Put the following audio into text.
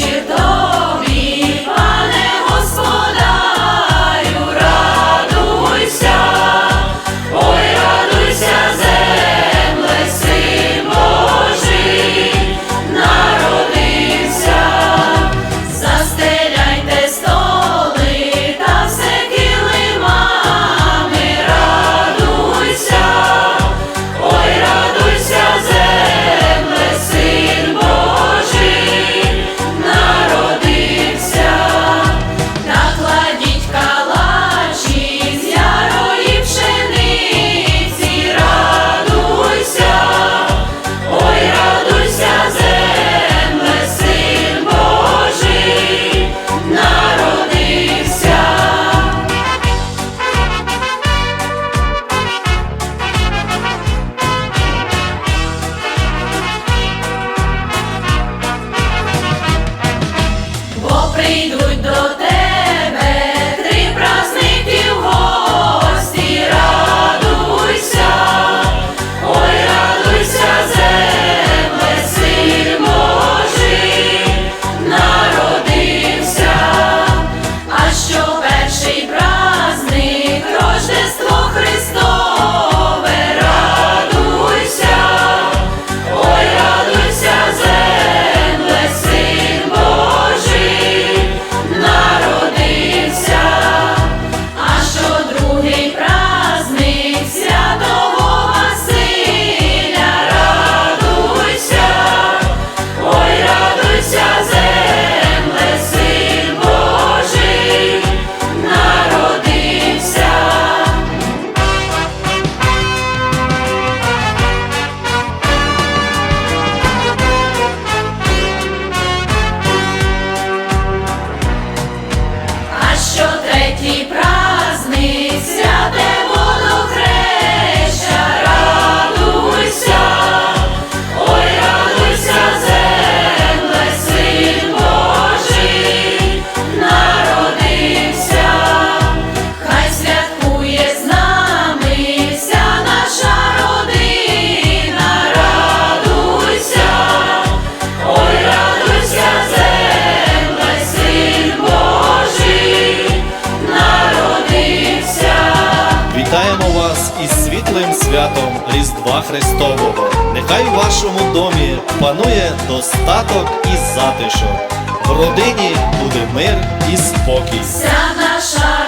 Ще із світлим святом Різдва Христового. Нехай у вашому домі панує достаток і затишок. В родині буде мир і спокій. Вся наша